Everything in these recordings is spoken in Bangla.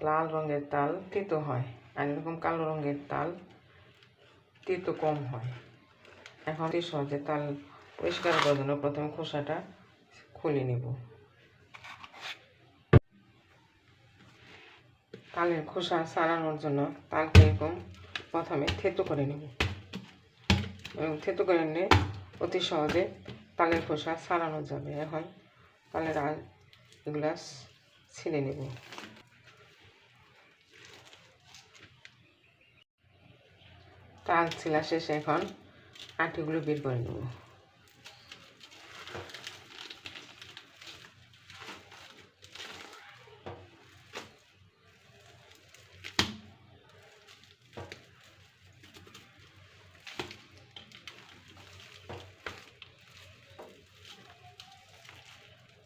লাল রঙের তাল তেতো হয়, আর এরকম কালো রঙের তাল তেতো কম হয়। এখন অতি সহজে তাল পরিষ্কার করার জন্য প্রথমে খোসাটা খুলে নেব। তালের খোসা সারানোর জন্য তালকে এরকম প্রথমে থেতো করে নেব। এবং থেতো করে নিলে অতি সহজে তালের খোসা সারানো যাবে। এখন তালের আর এগুলা ছিঁড়ে নেব। তাল ছিলা শেষে এখন। আটিগুলো বের করে নেব।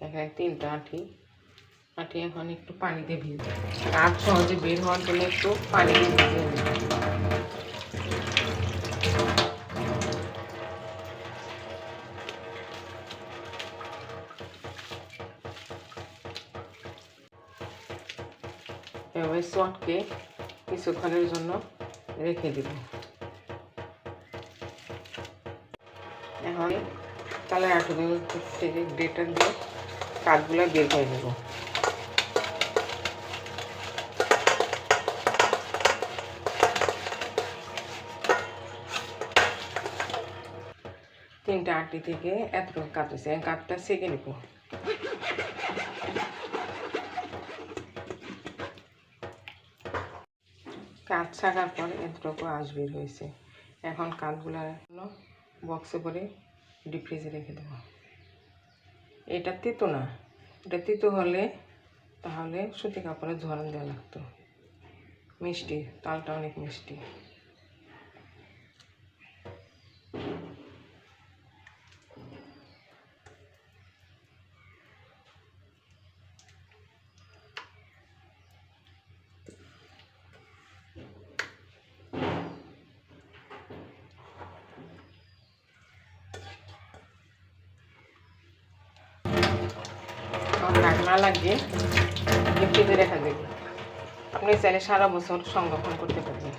এখানে তিনটা আঠি আঠি এখন একটু পানিতে ভিজে। কাঠ সহজে বের হওয়ার জন্য একটু পানি দিয়ে ভিজে এভাবে শটকে কিছুক্ষণের জন্য রেখে দেব। এখন তালের আটুগুলো থেকে ডেটার দিয়ে কাঠগুলো বের করে নেব। তিনটা আটটি থেকে এতটুকু হয়েছে কাঠটা সেকে নেব। কাঠ ছাকার পর এতটুকু আঁশ বের হয়েছে। এখন কাঠগুলো বক্সে করে ডিপ ফ্রিজে রেখে দেবো। এটা তিতো না। এটা তিতো হলে তাহলে সুতি কাপড়ে ঝরন দেওয়া লাগতো। মিষ্টি, তালটা অনেক মিষ্টি। না লাগিয়ে আপনি চাইলে সারা বছর সংরক্ষণ করতে পারবেন।